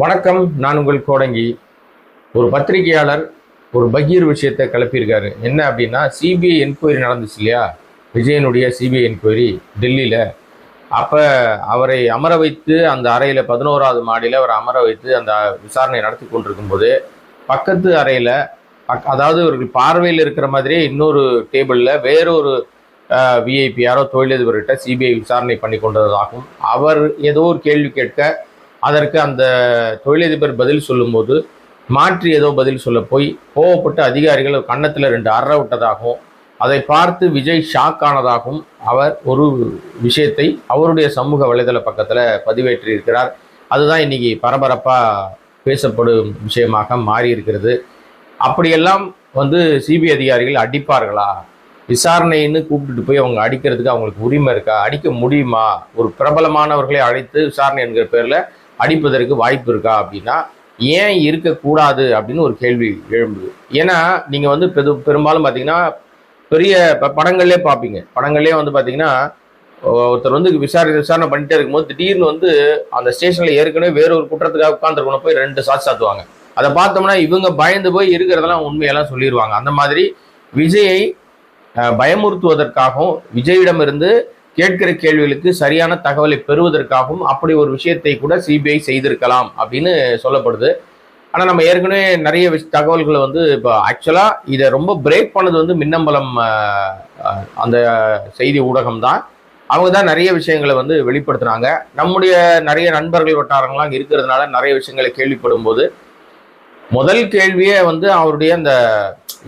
வணக்கம் நான் உங்கள் கோடங்கி. ஒரு பத்திரிகையாளர் ஒரு பகீர் விஷயத்தை கிளப்பியிருக்காரு. என்ன அப்படின்னா சிபிஐ என்கொயரி நடந்துச்சு இல்லையா? விஜயனுடைய சிபிஐ என்கொயரி டெல்லியில். அப்போ அவரை அமர வைத்து அந்த அறையில் பதினோராவது மாடியில் அவரை அமர வைத்து அந்த விசாரணை நடத்தி கொண்டிருக்கும் போது பக்கத்து அறையில் பக் அதாவது இவர்கள் பார்வையில் இருக்கிற மாதிரியே இன்னொரு டேபிளில் வேறொரு விஐபி யாரோ தொழிலதிபர்கிட்ட சிபிஐ விசாரணை பண்ணி கொண்டதாகவும் அவர் ஏதோ ஒரு கேள்வி கேட்க அதற்கு அந்த தொழிலதிபர் பதில் சொல்லும்போது மாற்றி ஏதோ பதில் சொல்ல போய் கோவப்பட்டு அதிகாரிகள் கன்னத்தில் ரெண்டு அற விட்டதாகவும் அதை பார்த்து விஜய் ஷாக் ஆனதாகவும் அவர் ஒரு விஷயத்தை அவருடைய சமூக வலைதள பக்கத்தில் பதிவேற்றியிருக்கிறார் அதுதான் இன்னைக்கு பரபரப்பாக பேசப்படும் விஷயமாக மாறி இருக்கிறது. அப்படியெல்லாம் வந்து சிபிஐ அதிகாரிகள் அடிப்பார்களா? விசாரணைன்னு கூப்பிட்டுட்டு போய் அவங்க அடிக்கிறதுக்கு அவங்களுக்கு உரிமை இருக்கா? அடிக்க முடியுமா? ஒரு பிரபலமானவர்களை அழைத்து விசாரணை என்கிற பேரில் அடிப்பதற்கு வாய்ப்பு இருக்கா அப்படின்னா ஏன் இருக்கக்கூடாது அப்படின்னு ஒரு கேள்வி எழும்புது. ஏன்னா நீங்கள் வந்து பெரு பெரும்பாலும் பார்த்தீங்கன்னா பெரிய படங்கள்லேயே பார்ப்பீங்க படங்கள்லேயே வந்து பார்த்தீங்கன்னா ஒருத்தர் வந்து விசாரணை விசாரணை பண்ணிட்டே இருக்கும்போது திடீர்னு வந்து அந்த ஸ்டேஷனில் ஏற்கனவே வேற ஒரு குற்றத்துக்காக உட்காந்துருக்கணும் போய் ரெண்டு சாட்சி சாத்துவாங்க. அதை பார்த்தோம்னா இவங்க பயந்து போய் இருக்கிறதெல்லாம் உண்மையெல்லாம் சொல்லிடுவாங்க அந்த மாதிரி விஜயை பயமுறுத்துவதற்காகவும் விஜயிடமிருந்து கேட்கிற கேள்விகளுக்கு சரியான தகவலை பெறுவதற்காகவும் அப்படி ஒரு விஷயத்தை கூட சிபிஐ செய்திருக்கலாம் அப்படின்னு சொல்லப்படுது. ஆனால் நம்ம ஏற்கனவே நிறைய தகவல்களை வந்து இப்போ ஆக்சுவலாக இதை ரொம்ப பிரேக் பண்ணது வந்து மின்னம்பலம் அந்த செய்தி ஊடகம் தான். அவங்க தான் நிறைய விஷயங்களை வந்து வெளிப்படுத்துனாங்க. நம்முடைய நிறைய நண்பர்கள் வட்டாரங்களாம் இருக்கிறதுனால நிறைய விஷயங்களை கேள்விப்படும் போது முதல் கேள்வியே வந்து அவருடைய அந்த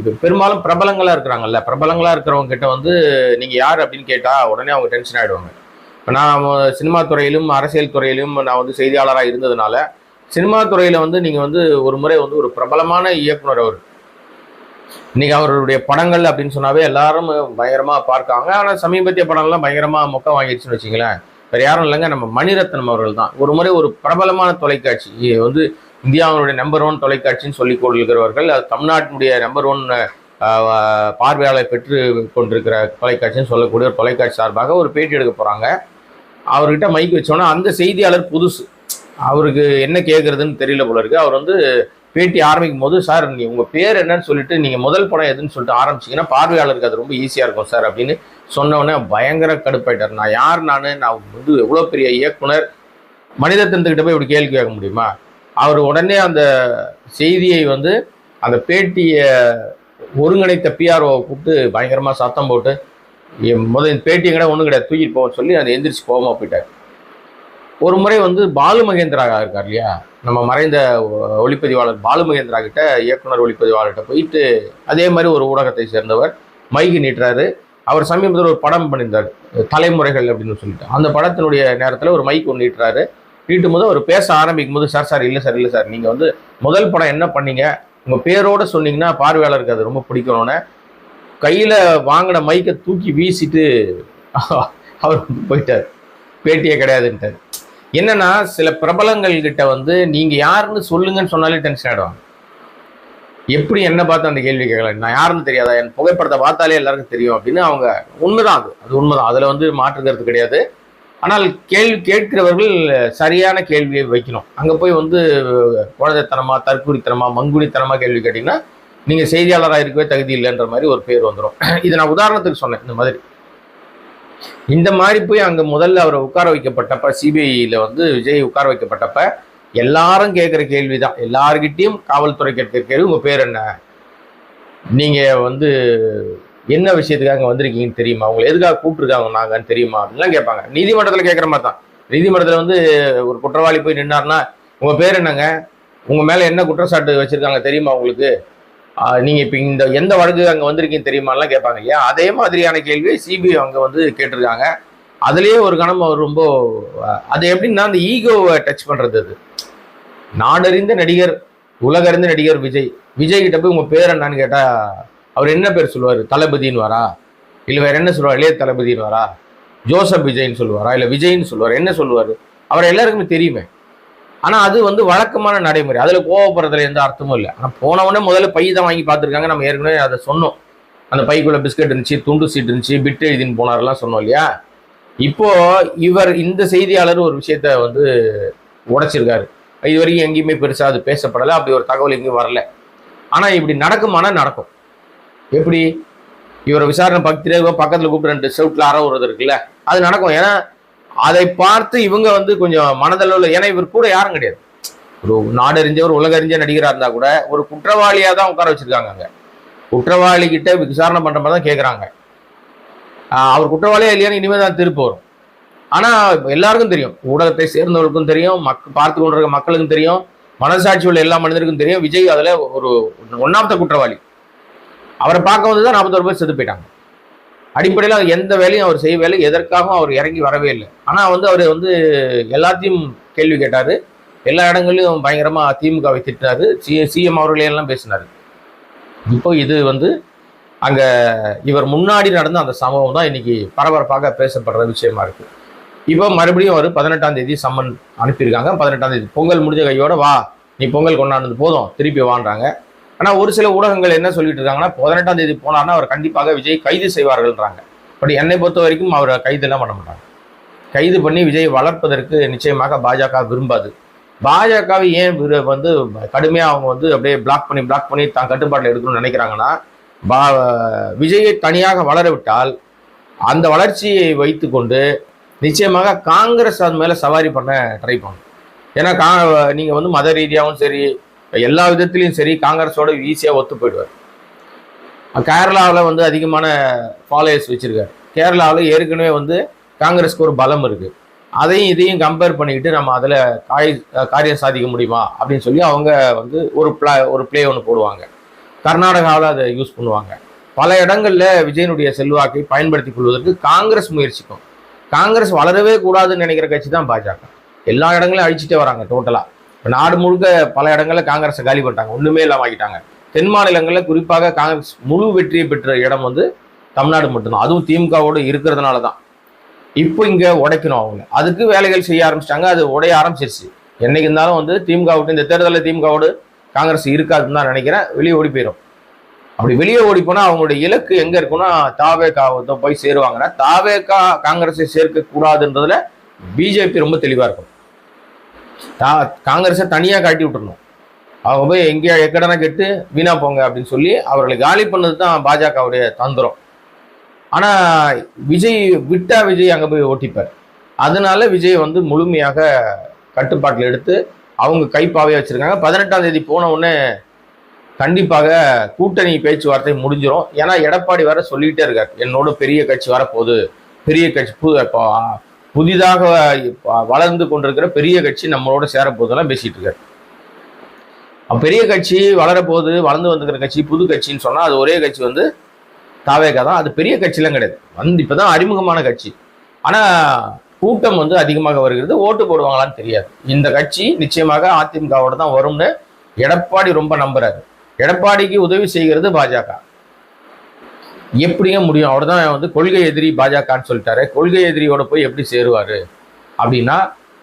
இது பெரும்பாலும் பிரபலங்களாக இருக்கிறாங்கல்ல. பிரபலங்களாக இருக்கிறவங்க கிட்ட வந்து நீங்கள் யார்? அப்படின்னு கேட்டால் உடனே அவங்க டென்ஷன் ஆகிடுவாங்க இப்போ நான் சினிமா துறையிலும் அரசியல் துறையிலும் நான் வந்து செய்தியாளராக இருந்ததுனால சினிமா துறையில் வந்து நீங்கள் வந்து ஒரு முறை வந்து ஒரு பிரபலமான இயக்குனர் அவர். இன்னைக்கு அவருடைய படங்கள் அப்படின்னு சொன்னாவே எல்லாரும் பயங்கரமாக பார்க்காங்க. ஆனால் சமீபத்திய படங்கள்லாம் பயங்கரமாக மொக்க வாங்கிடுச்சுன்னு வச்சுங்களேன் வேறு யாரும் இல்லைங்க. நம்ம மணிரத்னம் அவர்கள் தான். ஒரு முறை ஒரு பிரபலமான தொலைக்காட்சி வந்து இந்தியாவினுடைய நம்பர் ஒன் தொலைக்காட்சின்னு சொல்லிக் கொள்கிறவர்கள் அது தமிழ்நாட்டினுடைய நம்பர் ஒன் பார்வையாளர் பெற்று கொண்டிருக்கிற தொலைக்காட்சின்னு சொல்லக்கூடிய ஒரு தொலைக்காட்சி சார்பாக ஒரு பேட்டி எடுக்க போகிறாங்க அவர்கிட்ட மைக் வச்சோன்னா அந்த செய்தியாளர் புதுசு. அவருக்கு என்ன கேட்குறதுன்னு தெரியல போல இருக்கு. அவர் வந்து பேட்டி ஆரம்பிக்கும் போது சார் நீங்கள் உங்கள் பேர் என்னன்னு சொல்லிட்டு நீங்கள் முதல் படம் எதுன்னு சொல்லிட்டு ஆரம்பிச்சிங்கன்னா பார்வையாளருக்கு அது ரொம்ப ஈஸியாக இருக்கும் சார் அப்படின்னு சொன்னோடனே பயங்கர கடுப்பாயிட்டார். நான் யார் நான்? நான் வந்து எவ்வளோ பெரிய இயக்குனர். மனிதத்தனத்துக்கிட்ட போய் இப்படி கேள்வி கேட்க முடியுமா? அவர் உடனே அந்த செய்தியை வந்து அந்த பேட்டியை ஒருங்கிணைத்த பிஆர்ஓவை கூப்பிட்டு பயங்கரமாக சத்தம் போட்டு என் முதல் இந்த பேட்டியை கூட ஒன்றும் கிடையாது தூக்கிட்டு போக சொல்லி அந்த எந்திரிச்சு கோவமா போயிட்டார். ஒரு முறை வந்து பாலு மகேந்திராக இருக்கார் இல்லையா? நம்ம மறைந்த ஒளிப்பதிவாளர் பாலு மகேந்திரா கிட்ட இயக்குனர் ஒளிப்பதிவாளர்கிட்ட போயிட்டு அதே மாதிரி ஒரு ஊடகத்தை சேர்ந்தவர் மைக்கு நீட்டுறாரு. அவர் சமீபத்தில் ஒரு படம் பண்ணியிருந்தார் தலைமுறைகள் அப்படின்னு சொல்லிட்டு. அந்த படத்தினுடைய நேரத்தில் ஒரு மைக் ஒன்று நீட்டுறாரு. வீட்டு போது அவர் பேச ஆரம்பிக்கும் போது சார் சார் இல்லை சார் இல்லை சார் நீங்கள் வந்து முதல் படம் என்ன பண்ணீங்க? உங்கள் பேரோட சொன்னீங்கன்னா பார்வையாளருக்கு அது ரொம்ப பிடிக்கணும்னு கையில் வாங்கின மைக்கை தூக்கி வீசிட்டு அவர் போயிட்டார். பேட்டியே கிடையாதுன்ட்டார். என்னன்னா சில பிரபலங்கள்கிட்ட வந்து நீங்கள் யாருன்னு சொல்லுங்கன்னு சொன்னாலே டென்ஷன் ஆகிடுவாங்க எப்படி என்ன பார்த்து அந்த கேள்வி கேட்கலாம்? நான் யாருன்னு தெரியாதா? என் புகைப்படத்தை பார்த்தாலே எல்லாருக்கும் தெரியும். அப்படின்னு அவங்க உண்மைதான் அது. அது உண்மைதான். அதில் வந்து மாற்றுக்கிறது கிடையாது. ஆனால் கேள்வி கேட்கிறவர்கள் சரியான கேள்வியை வைக்கணும். அங்கே போய் வந்து குழந்தைத்தனமாக தற்குறித்தனமா மங்குடித்தனமாக கேள்வி கேட்டிங்கன்னா நீங்கள் செய்தியாளராக இருக்கவே தகுதி இல்லைன்ற மாதிரி ஒரு பேர் வந்துடும் இது நான் உதாரணத்துக்கு சொன்னேன் இந்த மாதிரி. இந்த மாதிரி போய் அங்கே முதல்ல அவரை உட்கார வைக்கப்பட்டப்ப சிபிஐயில் வந்து விஜய் உட்கார வைக்கப்பட்டப்ப எல்லாரும் கேட்குற கேள்விதான். எல்லார்கிட்டயும் காவல்துறை கேட்கிற கேள்வி உங்கள் பேர் என்ன? நீங்கள் வந்து என்ன விஷயத்துக்காக வந்திருக்கீங்கன்னு தெரியுமா? உங்களை எதுக்காக கூப்பிட்டுருக்காங்க நாங்கன்னு தெரியுமா? அப்படின்லாம் கேட்பாங்க. நீதிமன்றத்தில் கேட்குற மாதிரி தான். நீதிமன்றத்தில் வந்து ஒரு குற்றவாளி போய் நின்னார்னா உங்கள் பேர் என்னங்க? உங்கள் மேலே என்ன குற்றச்சாட்டு வச்சுருக்காங்க தெரியுமா உங்களுக்கு? நீங்கள் இப்போ இந்த எந்த வழக்கு அங்கே வந்திருக்கீங்க தெரியுமாலாம் கேட்பாங்க. இல்லையா அதே மாதிரியான கேள்வியை சிபிஐ அங்கே வந்து கேட்டிருக்காங்க. அதுலேயே ஒரு கணம் அவர் ரொம்ப அது எப்படின்னா அந்த ஈகோவை டச் பண்ணுறது அது. நாடறிந்த நடிகர் உலகறிந்த நடிகர் விஜய். விஜய் கிட்ட போய் உங்கள் பேர் என்னன்னு கேட்டால் அவர் என்ன பேர் சொல்லுவார்? தளபதின்னு வரா? இல்லை வேறு என்ன சொல்லுவார்? இளைய தளபதின்னு வரா? ஜோசப் விஜய்னு சொல்லுவாரா? இல்லை விஜய்ன்னு சொல்லுவார்? என்ன சொல்லுவார்? அவர் எல்லாருக்குமே தெரியுமே. ஆனால் அது வந்து வழக்கமான நடைமுறை. அதில் கோவப்படுறதுல எந்த அர்த்தமும் இல்லை. ஆனால் போனவொடனே முதல்ல பை தான் வாங்கி பார்த்துருக்காங்க. நம்ம ஏற்கனவே அதை சொன்னோம். அந்த பைக்குள்ள பிஸ்கட் இருந்துச்சு துண்டு சீட் இருந்துச்சு பிட் எழுதின்னு போனாரெல்லாம் சொன்னோம் இல்லையா? இப்போ இவர் இந்த செய்தியாளர் ஒரு விஷயத்த வந்து உடைச்சிருக்காரு. இது வரைக்கும் எங்கேயுமே பெருசாக அது பேசப்படலை. அப்படி ஒரு தகவல் எங்கேயும் வரல. ஆனால் இப்படி நடக்குமானா நடக்கும். எப்படி? இவரை விசாரணை பக்கத்திலே பக்கத்தில் கூப்பிட்டு ரெண்டு செவுட்டில் அற விடுறது இருக்குல்ல அது நடக்கும். ஏன்னா அதை பார்த்து இவங்க வந்து கொஞ்சம் மனதளவில் ஏன்னா இவர் கூட யாரும் கிடையாது. ஒரு நாடறிஞ்ச ஒரு உலகறிஞ்ச நடிகராக இருந்தால் கூட ஒரு குற்றவாளியாக தான் உட்கார வச்சுருக்காங்க அங்கே. குற்றவாளி கிட்ட விசாரணை பண்ணுற மாதிரி தான் கேட்குறாங்க அவர் குற்றவாளியா இல்லையான்னு இனிமேல் தான் திருப்பி வரும். ஆனால் எல்லாருக்கும் தெரியும். ஊடகத்தை சேர்ந்தவர்களுக்கும் தெரியும் மக் பார்த்து கொண்டிருக்க மக்களுக்கும் தெரியும் மனசாட்சி உள்ள எல்லா மனிதருக்கும் தெரியும். விஜய் அதில் ஒரு ஒன்னாமத்த குற்றவாளி. அவரை பார்க்க வந்து தான் நாற்பத்தோரு பேர் செத்து போயிட்டாங்க. அடிப்படையில் எந்த வேலையும் அவர் செய்ய வேலை எதற்காகவும் அவர் இறங்கி வரவே இல்லை. ஆனால் வந்து அவர் வந்து எல்லாத்தையும் கேள்வி கேட்டார். எல்லா இடங்களையும் பயங்கரமாக திமுகவை திட்டினார். சி சிஎம் அவர்களையெல்லாம் பேசினார். இப்போ இது வந்து அங்கே இவர் முன்னாடி நடந்த அந்த சம்பவம் தான் இன்னைக்கு பரபரப்பாக பேசப்படுற விஷயமா இருக்குது இப்போ மறுபடியும் அவர் பதினெட்டாம் தேதி சம்மன் அனுப்பியிருக்காங்க. பதினெட்டாம் தேதி பொங்கல் முடிஞ்ச கையோட வா நீ பொங்கல் கொண்டாடுனது போதும் திருப்பி வான்றாங்க. ஆனால் ஒரு சில ஊடகங்கள் என்ன சொல்லிட்டு இருக்காங்கன்னா பதினெட்டாம் தேதி போனார்னா அவர் கண்டிப்பாக விஜய் கைது செய்வார்கள்ன்றாங்க. பட் என்னை பொறுத்த வரைக்கும் அவரை கைதெல்லாம் பண்ண மாட்டாங்க. கைது பண்ணி விஜய் வளர்ப்பதற்கு நிச்சயமாக பாஜக விரும்பாது. பாஜகவை ஏன் விரு- வந்து கடுமையாக அவங்க வந்து அப்படியே பிளாக் பண்ணி பிளாக் பண்ணி தான் கட்டுப்பாட்டில் எடுக்கணும்னு நினைக்கிறாங்கன்னா பா விஜயை தனியாக வளர விட்டால் அந்த வளர்ச்சியை வைத்துக்கொண்டு நிச்சயமாக காங்கிரஸ் அது மேலே சவாரி பண்ண ட்ரை பண்ணும். ஏன்னா கா நீங்கள் வந்து மத ரீதியாகவும் சரி எல்லா விதத்துலையும் சரி காங்கிரஸோட ஈஸியாக ஒத்து போயிடுவார். கேரளாவில் வந்து அதிகமான ஃபாலோயர்ஸ் வச்சுருக்காரு. கேரளாவில் ஏற்கனவே வந்து காங்கிரஸ்க்கு ஒரு பலம் இருக்குது அதையும் இதையும் கம்பேர் பண்ணிக்கிட்டு நம்ம அதில் காய் காரியம் சாதிக்க முடியுமா அப்படின்னு சொல்லி அவங்க வந்து ஒரு பிளா ஒரு ப்ளே ஒன்று போடுவாங்க. கர்நாடகாவில் அதை யூஸ் பண்ணுவாங்க. பல இடங்களில் விஜயனுடைய செல்வாக்கை பயன்படுத்தி கொள்வதற்கு காங்கிரஸ் முயற்சிக்கும். காங்கிரஸ் வளரவே கூடாதுன்னு நினைக்கிற கட்சி தான் பாஜக. எல்லா இடங்களையும் அழிச்சிட்டே வராங்க டோட்டலாக நாடு முழுக்க பல இடங்களில் காங்கிரஸை காலி பண்ணிட்டாங்க. ஒன்றுமே இல்லாமல் ஆகிட்டாங்க தென் மாநிலங்களில் குறிப்பாக காங்கிரஸ் முழு வெற்றியை பெற்ற இடம் வந்து தமிழ்நாடு மட்டும்தான். அதுவும் திமுகவோடு இருக்கிறதுனால தான் இப்போ இங்கே உடைக்கணும் அவங்க அதுக்கு வேலைகள் செய்ய ஆரம்பிச்சிட்டாங்க. அது உடைய ஆரம்பிச்சிருச்சு. என்னைக்கு இருந்தாலும் வந்து திமுக விட்டு இந்த தேர்தலில் திமுகவோடு காங்கிரஸ் இருக்காதுன்னு தான் நினைக்கிறேன். வெளியே ஓடி போயிடும் அப்படி வெளியே ஓடி போனால் அவங்களுடைய இலக்கு எங்கே இருக்குன்னா தாவே போய் சேருவாங்கன்னா தாவேகா காங்கிரஸை சேர்க்க கூடாதுன்றதுல பிஜேபி ரொம்ப தெளிவாக இருக்கும். தா காங்கிரஸை தனியாக காட்டி விட்டுருணும் அவங்க போய் எங்கேயா எக்கடனா கெட்டு வீணா போங்க அப்படின்னு சொல்லி அவர்களை காலி பண்ணது தான் பாஜகவுடைய தந்திரம். ஆனால் விஜய் விட்டா விஜய் அங்கே போய் ஓட்டிப்பார். அதனால விஜய் வந்து முழுமையாக கட்டுப்பாட்டில் எடுத்து அவங்க கைப்பாவே வச்சுருக்காங்க. பதினெட்டாம் தேதி போன உடனே கண்டிப்பாக கூட்டணி பேச்சுவார்த்தை முடிஞ்சிடும் ஏன்னா எடப்பாடி வர சொல்லிக்கிட்டே இருக்கார். என்னோட பெரிய கட்சி வரப்போகுது. பெரிய கட்சி புது இப்போ புதிதாக வளர்ந்து கொண்டிருக்கிற பெரிய கட்சி நம்மளோட சேரப்போதெல்லாம் பேசிகிட்டு இருக்காரு. பெரிய கட்சி வளரப்போது வளர்ந்து வந்துக்கிற கட்சி புது கட்சின்னு சொன்னால் அது ஒரே கட்சி வந்து தாவேகா தான். அது பெரிய கட்சிலாம் கிடையாது. வந்து இப்போ தான் அறிமுகமான கட்சி. ஆனால் கூட்டம் வந்து அதிகமாக வருகிறது. ஓட்டு போடுவாங்களான்னு தெரியாது. இந்த கட்சி நிச்சயமாக அதிமுகவோட தான் வரும்னு எடப்பாடி ரொம்ப நம்புறாரு. எடப்பாடிக்கு உதவி செய்கிறது பாஜக. எப்படிங்க முடியும்? அவர் தான் வந்து கொள்கை எதிரி பாஜகன்னு சொல்லிட்டாரு. கொள்கை எதிரியோட போய் எப்படி சேருவார்? அப்படின்னா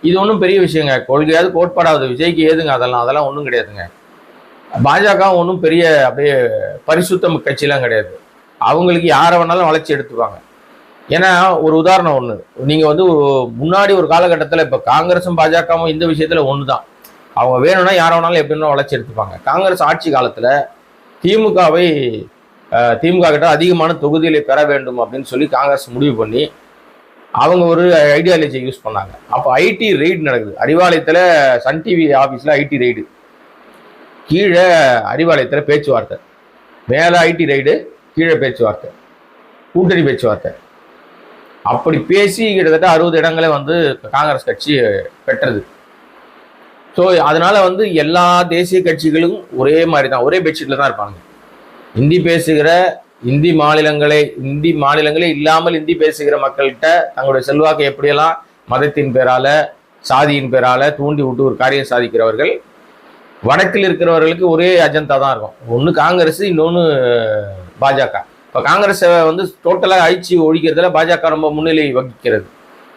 இது ஒன்றும் பெரிய விஷயங்க. கொள்கையாவது கோட்பாடாவது விஜய்க்கு ஏதுங்க அதெல்லாம்? அதெல்லாம் ஒன்றும் கிடையாதுங்க. பாஜக ஒன்றும் பெரிய அப்படியே பரிசுத்தம் கட்சிலாம் கிடையாது. அவங்களுக்கு யாரை வேணாலும் வளர்ச்சி எடுத்துப்பாங்க. ஏன்னா ஒரு உதாரணம் ஒன்று நீங்கள் வந்து முன்னாடி ஒரு காலகட்டத்தில் இப்போ காங்கிரஸும் பாஜகவும் இந்த விஷயத்தில் ஒன்று தான் அவங்க வேணும்னா யாரை வேணாலும் எப்படி வேணாலும் வளர்ச்சி எடுத்துப்பாங்க. காங்கிரஸ் ஆட்சி காலத்தில் திமுகவை திமுக கிட்ட அதிகமான தொகுதிகளை பெற வேண்டும் அப்படின்னு சொல்லி காங்கிரஸ் முடிவு பண்ணி அவங்க ஒரு ஐடியாலஜி யூஸ் பண்ணாங்க. அப்போ ஐடி ரெய்டு நடக்குது. அறிவாலயத்தில் சன் டிவி ஆஃபீஸில் ஐடி ரெய்டு கீழே அறிவாலயத்தில் பேச்சுவார்த்தை. மேலே ஐடி ரைடு கீழே பேச்சுவார்த்தை. கூட்டணி பேச்சுவார்த்தை. அப்படி பேசி கிட்டத்தட்ட அறுபது இடங்களே வந்து காங்கிரஸ் கட்சி பெற்றது. ஸோ அதனால் வந்து எல்லா தேசிய கட்சிகளும் ஒரே மாதிரி தான் ஒரே பெட்ஷீட்டில் தான் இருப்பாங்க இந்தி பேசுகிற இந்தி மாநிலங்களை இந்தி மாநிலங்களே இல்லாமல் இந்தி பேசுகிற மக்கள்கிட்ட தங்களுடைய செல்வாக்கை எப்படியெல்லாம் மதத்தின் பேரால சாதியின் பேரால தூண்டி விட்டு ஒரு காரியம் சாதிக்கிறவர்கள் வடக்கில் இருக்கிறவர்களுக்கு ஒரே அஜெண்டா தான் இருக்கும். ஒன்று காங்கிரஸ் இன்னொன்று பாஜக. இப்போ காங்கிரஸை வந்து டோட்டலாக அழிச்சு ஒழிக்கிறதுல பாஜக ரொம்ப முன்னிலை வகிக்கிறது.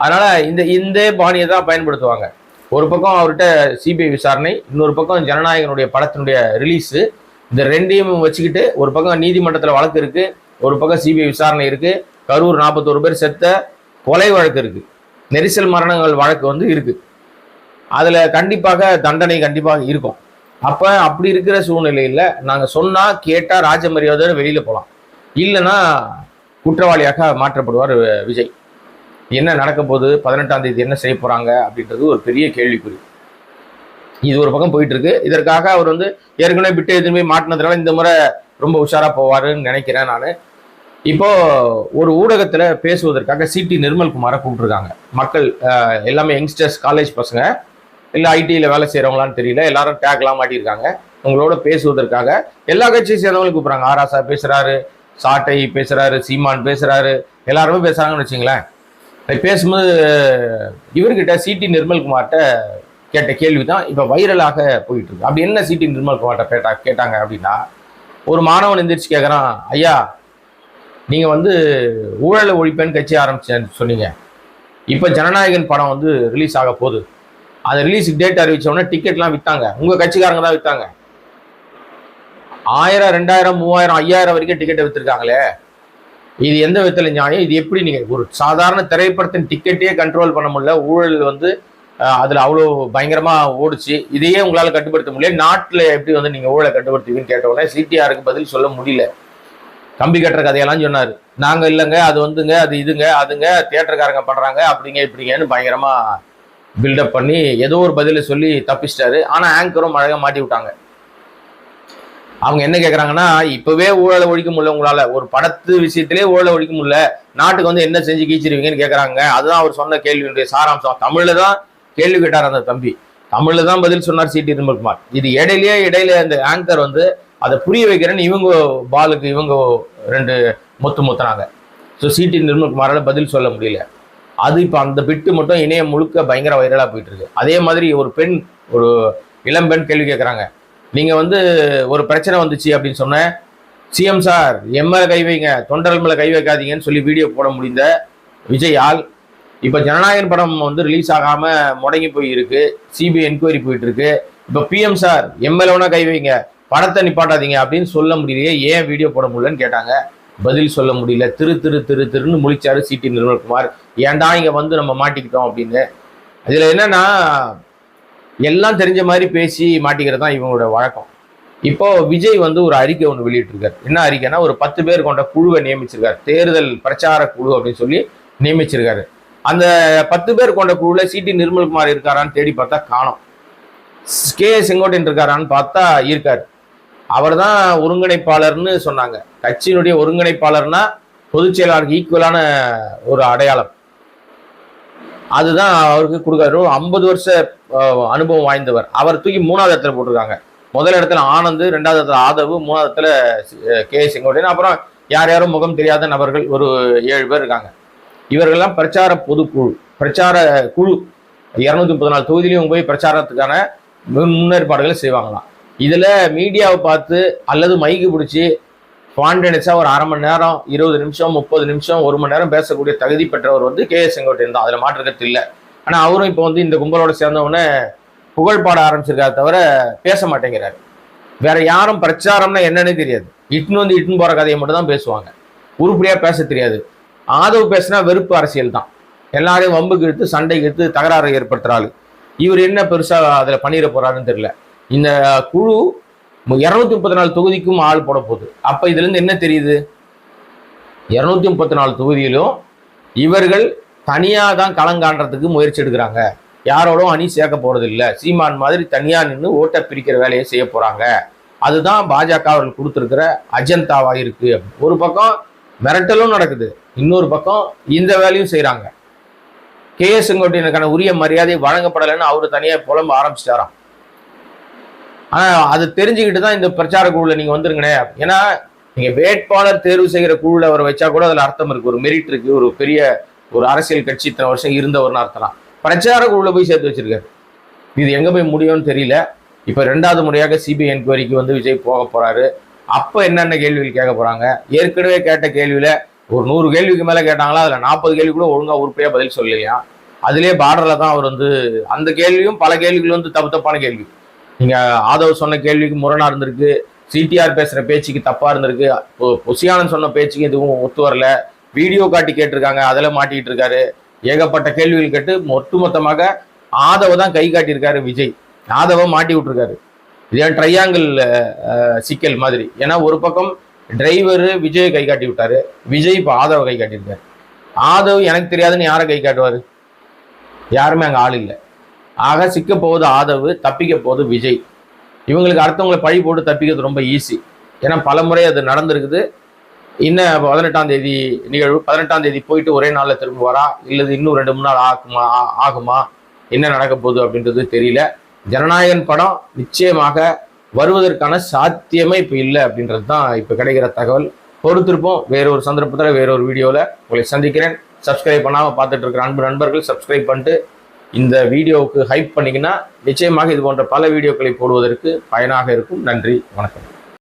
அதனால் இந்த இந்த பாணியை தான் பயன்படுத்துவாங்க. ஒரு பக்கம் அவர்கிட்ட சிபிஐ விசாரணை இன்னொரு பக்கம் ஜனநாயகனுடைய படத்தினுடைய ரிலீஸு இந்த ரெண்டையும் வச்சுக்கிட்டு ஒரு பக்கம் நீதிமன்றத்தில் வழக்கு இருக்கு ஒரு பக்கம் சிபிஐ விசாரணை இருக்கு கரூர் நாற்பத்தோரு பேர் செத்த கொலை வழக்கு இருக்கு நெரிசல் மரணங்கள் வழக்கு வந்து இருக்கு. அதில் கண்டிப்பாக தண்டனை கண்டிப்பாக இருக்கும். அப்போ அப்படி இருக்கிற சூழ்நிலையில் நாங்கள் சொன்னால் கேட்டால் ராஜ வெளியில் போகலாம் இல்லைன்னா குற்றவாளியாக மாற்றப்படுவார் விஜய். என்ன நடக்க போகுது பதினெட்டாம் தேதி என்ன செய்ய போகிறாங்க அப்படின்றது ஒரு பெரிய கேள்விக்குறி. இது ஒரு பக்கம் போயிட்டு இருக்கு இதற்காக அவர் வந்து ஏற்கனவே விட்டு எதுவுமே மாட்டினதுனால இந்த முறை ரொம்ப உஷாரா போவாருன்னு நினைக்கிறேன் நான். இப்போ ஒரு ஊடகத்துல பேசுவதற்காக சிடி நிர்மல்குமாரை கூப்பிட்டுருக்காங்க. மக்கள் எல்லாமே யங்ஸ்டர்ஸ் காலேஜ் பசங்க இல்லை ஐடியில் வேலை செய்கிறவங்களான்னு தெரியல எல்லாரும் டேக்லாம் மாட்டியிருக்காங்க. உங்களோட பேசுவதற்காக எல்லா கட்சியை சேர்ந்தவங்களும் கூப்பிட்றாங்க. ஆராசா பேசுறாரு சாட்டை பேசுறாரு சீமான் பேசுறாரு எல்லாருமே பேசுறாங்கன்னு வச்சுங்களேன். பேசும்போது இவர்கிட்ட சிடி நிர்மல்குமார்கிட்ட கேட்ட கேள்வி தான் இப்போ வைரலாக போயிட்டு இருக்கு அப்படி என்ன சிடி நிர்மல்குமார்கிட்ட கேட்டா கேட்டாங்க அப்படின்னா ஒரு மாணவன் எந்திரிச்சு கேட்குறான் ஐயா நீங்கள் வந்து ஊழலை ஒழிப்பேன்னு கட்சி ஆரம்பிச்சேன்னு சொன்னீங்க. இப்போ ஜனநாயகன் படம் வந்து ரிலீஸ் ஆக போகுது. அந்த ரிலீஸ் டேட் அறிவிச்ச டிக்கெட்லாம் விற்றாங்க உங்கள் கட்சிக்காரங்க தான் விற்றாங்க ஆயிரம் ரெண்டாயிரம் மூவாயிரம் ஐயாயிரம் வரைக்கும் டிக்கெட்டை விற்றுருக்காங்களே இது எந்த விதத்தில் நியாயம்? இது எப்படி நீங்கள் ஒரு சாதாரண திரைப்படத்தின் டிக்கெட்டே கண்ட்ரோல் பண்ண முடியல? ஊழல் வந்து அதுல அவ்வளோ பயங்கரமா ஓடுச்சு. இதையே உங்களால கட்டுப்படுத்த முடியல. நாட்டுல எப்படி வந்து நீங்க ஊழலை கட்டுப்படுத்துவீங்கன்னு கேட்ட உடனே சிடிஆருக்கு பதில் சொல்ல முடியல. கம்பி கட்டுற கதையெல்லாம் சொன்னாரு. நாங்க இல்லைங்க அது வந்துங்க அது இதுங்க அதுங்க தியேட்டருக்காரங்க பண்றாங்க அப்படிங்க இப்படிங்கன்னு பயங்கரமா பில்டப் பண்ணி ஏதோ ஒரு பதில சொல்லி தப்பிச்சிட்டாரு. ஆனா ஆங்கரும் அழகாக மாட்டி விட்டாங்க. அவங்க என்ன கேட்குறாங்கன்னா இப்பவே ஊழலை ஒழிக்க முடியல உங்களால. ஒரு படத்து விஷயத்திலே ஊழலை ஒழிக்க முடியல. நாட்டுக்கு வந்து என்ன செஞ்சு கீச்சிருவீங்கன்னு கேட்குறாங்க அதுதான் அவர் சொன்ன கேள்வியுடைய சாராம்சம். தமிழ்ல தான் கேள்வி கேட்டார் அந்த தம்பி. தமிழில் தான் பதில் சொன்னார் சிடி நிர்மல்குமார் இது இடையிலேயே இடையில அந்த ஆங்கர் வந்து அதை புரிய வைக்கிறேன்னு இவங்க பாலுக்கு இவங்க ரெண்டு முத்து முத்துனாங்க. ஸோ சிடி நிர்மல்குமாரால் பதில் சொல்ல முடியல. அது இப்போ அந்த பிட்டு மட்டும் இணையம் முழுக்க பயங்கர வைரலாக போயிட்டு இருக்கு அதே மாதிரி ஒரு பெண் ஒரு இளம்பெண் கேள்வி கேட்குறாங்க நீங்கள் வந்து ஒரு பிரச்சனை வந்துச்சு அப்படின்னு சொன்னேன் சிஎம் சார் எம் கை வைங்க தொண்டர்கள் மேலே கை வைக்காதீங்கன்னு சொல்லி வீடியோ போட முடிந்த விஜயால் இப்போ ஜனநாயகன் படம் வந்து ரிலீஸ் ஆகாம முடங்கி போய் இருக்கு. சிபிஐ என்கொயரி போயிட்டு இருக்கு. இப்போ பிஎம் சார் எம்எல்ஏ வேணா கை வைங்க. படத்தை நிப்பாட்டாதீங்க அப்படின்னு சொல்ல முடியலையே. ஏன் வீடியோ போட முடியலன்னு கேட்டாங்க. பதில் சொல்ல முடியல. திரு திரு திரு திருன்னு முழிச்சாரு சிடி நிர்மல்குமார். ஏன்டா இங்கே வந்து நம்ம மாட்டிக்கிட்டோம் அப்படின்னு. அதில் என்னன்னா எல்லாம் தெரிஞ்ச மாதிரி பேசி மாட்டிக்கிறது தான் இவங்களோட வழக்கம். இப்போ விஜய் வந்து ஒரு அறிக்கை ஒன்று வெளியிட்டிருக்கார். என்ன அறிக்கைன்னா ஒரு பத்து பேர் கொண்ட குழுவை நியமிச்சிருக்காரு. தேர்தல் பிரச்சார குழு அப்படின்னு சொல்லி நியமிச்சிருக்காரு. அந்த பத்து பேர் கொண்ட குழுல சிடி நிர்மல்குமார் இருக்காரான்னு தேடி பார்த்தா காணும். கே செங்கோட்டையன் இருக்காரான்னு பார்த்தா இருக்காரு. அவர் தான் ஒருங்கிணைப்பாளர்னு சொன்னாங்க. கட்சியினுடைய ஒருங்கிணைப்பாளர்னா பொதுச் செயலாளருக்கு ஈக்குவலான ஒரு அடையாளம். அதுதான் அவருக்கு கொடுக்காரு. ஐம்பது வருஷ அனுபவம் வாய்ந்தவர். அவர் தூக்கி மூணாவது இடத்துல போட்டிருக்காங்க. முதல் இடத்துல ஆனந்த் ரெண்டாவது இடத்துல ஆதவு மூணாவது இடத்துல கே செங்கோட்டையன். அப்புறம் யார் யாரும் முகம் தெரியாத நபர்கள் ஒரு ஏழு பேர் இருக்காங்க. இவர்கள்லாம் பிரச்சார பொதுக்குழு பிரச்சார குழு. இரநூத்தி முப்பத்தி நாலு தொகுதியிலையும் போய் பிரச்சாரத்துக்கான முன் முன்னேற்பாடுகளை செய்வாங்களாம். இதில் மீடியாவை பார்த்து அல்லது மைக்கு பிடிச்சி கான்பிடன்ஸா ஒரு அரை மணி நேரம் இருபது நிமிஷம் முப்பது நிமிஷம் ஒரு மணி நேரம் பேசக்கூடிய தகுதி பெற்றவர் வந்து கே எஸ் செங்கோட்டையன் தான். அதில் மாற்றுக்கிறது இல்லை. ஆனால் அவரும் இப்போ வந்து இந்த கும்பலோட சேர்ந்தவுடனே புகழ் பாட ஆரம்பிச்சிருக்காரு தவிர பேச மாட்டேங்கிறாரு. வேற யாரும் பிரச்சாரம்னா என்னன்னு தெரியாது. இட்டுன்னு வந்து இட்டுன்னு போகிற கதையை மட்டும் தான் பேசுவாங்க. உருப்படியாக பேச தெரியாது. ஆதவ் பேசினா வெறுப்பு அரசியல் தான். எல்லாரையும் வம்புக்கு இழுத்து சண்டைக்கு இழுத்து தகராறு ஏற்படுத்துறாரு இவர் என்ன பெருசா அதில் பண்ணிட போறாருன்னு தெரியல. இந்த குழு இருநூத்தி முப்பத்தி நாலு தொகுதிக்கும் ஆள் போட போகுது. அப்போ இதுல இருந்து என்ன தெரியுது? இருநூத்தி முப்பத்தி நாலு தொகுதியிலும் இவர்கள் தனியாக தான் களங்காண்றதுக்கு முயற்சி எடுக்கிறாங்க. யாரோடும் அணி சேர்க்க போகிறது இல்லை. சீமான் மாதிரி தனியாக நின்று ஓட்டை பிரிக்கிற வேலையை செய்ய போறாங்க. அதுதான் பாஜக அவர்கள் கொடுத்துருக்கிற அஜந்தாவாக இருக்கு ஒரு பக்கம் மிரட்டலும் நடக்குது. இன்னொரு பக்கம் இந்த வேலையும் செய்கிறாங்க கே எஸ் செங்கோட்டையனுக்கான உரிய மரியாதை வழங்கப்படலைன்னு அவர் தனியாக புலம்ப ஆரம்பிச்சிட்டாராம். ஆனால் அது தெரிஞ்சுக்கிட்டு தான் இந்த பிரச்சார குழுல நீங்க வந்துருங்கண்ணே ஏன்னா நீங்க வேட்பாளர் தேர்வு செய்கிற குழுல அவரை வச்சா கூட அதுல அர்த்தம் இருக்கு. ஒரு மெரிட் இருக்கு. ஒரு பெரிய ஒரு அரசியல் கட்சி இத்தனை வருஷம் இருந்தவர்னு அர்த்தம் பிரச்சார குழுல போய் சேர்த்து வச்சிருக்காரு. இது எங்க போய் முடியும்னு தெரியல. இப்ப ரெண்டாவது முறையாக சிபிஐ என்கொயரிக்கு வந்து விஜய் போக போறாரு. அப்போ என்னென்ன கேள்விகள் கேட்க போகிறாங்க ஏற்கனவே கேட்ட கேள்வியில் ஒரு நூறு கேள்விக்கு மேலே கேட்டாங்களா? அதில் நாற்பது கேள்வி கூட ஒழுங்காக உருப்படியா பதில் சொல்லலையா? அதுலேயே பார்டரில் தான் அவர் வந்து அந்த கேள்வியும் பல கேள்விகள் வந்து தப்பு தப்பான கேள்வி. நீங்கள் ஆதவ் சொன்ன கேள்விக்கு முரணாக இருந்திருக்கு. சிடிஆர் பேசுகிற பேச்சுக்கு தப்பாக இருந்திருக்கு. பொ- பொசியானன் சொன்ன பேச்சுக்கு எதுவும் ஒத்து வரல. வீடியோ காட்டி கேட்டிருக்காங்க. அதில் மாட்டிக்கிட்டு இருக்காரு. ஏகப்பட்ட கேள்விகள் கேட்டு ஒட்டுமொத்தமாக ஆதவ தான் கை காட்டியிருக்காரு விஜய். ஆதவ மாட்டி விட்டுருக்காரு. இதே ட்ரையாங்கிள் சிக்கல் மாதிரி. ஏன்னா ஒரு பக்கம் டிரைவர் விஜய் கை காட்டி விட்டாரு. விஜய் இப்போ ஆதவ கை காட்டியிருக்காரு. ஆதவ் எனக்கு தெரியாதுன்னு யாரை கை காட்டுவார்? யாருமே அங்கே ஆள் இல்லை. ஆக சிக்க போகுது ஆதவ் தப்பிக்க போகுது விஜய். இவங்களுக்கு அடுத்தவங்களை பழி போட்டு தப்பிக்கிறது ரொம்ப ஈஸி ஏன்னா பல முறை அது நடந்திருக்குது. இன்னும் பதினெட்டாம் தேதி நிகழ்வு. பதினெட்டாம் தேதி போயிட்டு ஒரே நாளில் திரும்ப வரா? இல்லது இன்னும் ரெண்டு மூணு நாள் ஆகுமா? ஆகுமா? என்ன நடக்க போகுது அப்படின்றது தெரியல. ஜனநாயகன் படம் நிச்சயமாக வருவதற்கான சாத்தியமே இப்போ இல்லை அப்படின்றது தான் இப்போ கிடைக்கிற தகவல். பொறுத்திருப்போம் வேற ஒரு சந்தர்ப்பத்தில் வேற ஒரு வீடியோவில் உங்களை சந்திக்கிறேன். சப்ஸ்கிரைப் பண்ணாமல் பார்த்துட்டு இருக்கிற அன்பு நண்பர்கள் சப்ஸ்கிரைப் பண்ணிட்டு இந்த வீடியோவுக்கு ஹைப் பண்ணிங்கன்னா நிச்சயமாக இது போன்ற பல வீடியோக்களை போடுவதற்கு பயனாக இருக்கும். நன்றி. வணக்கம்.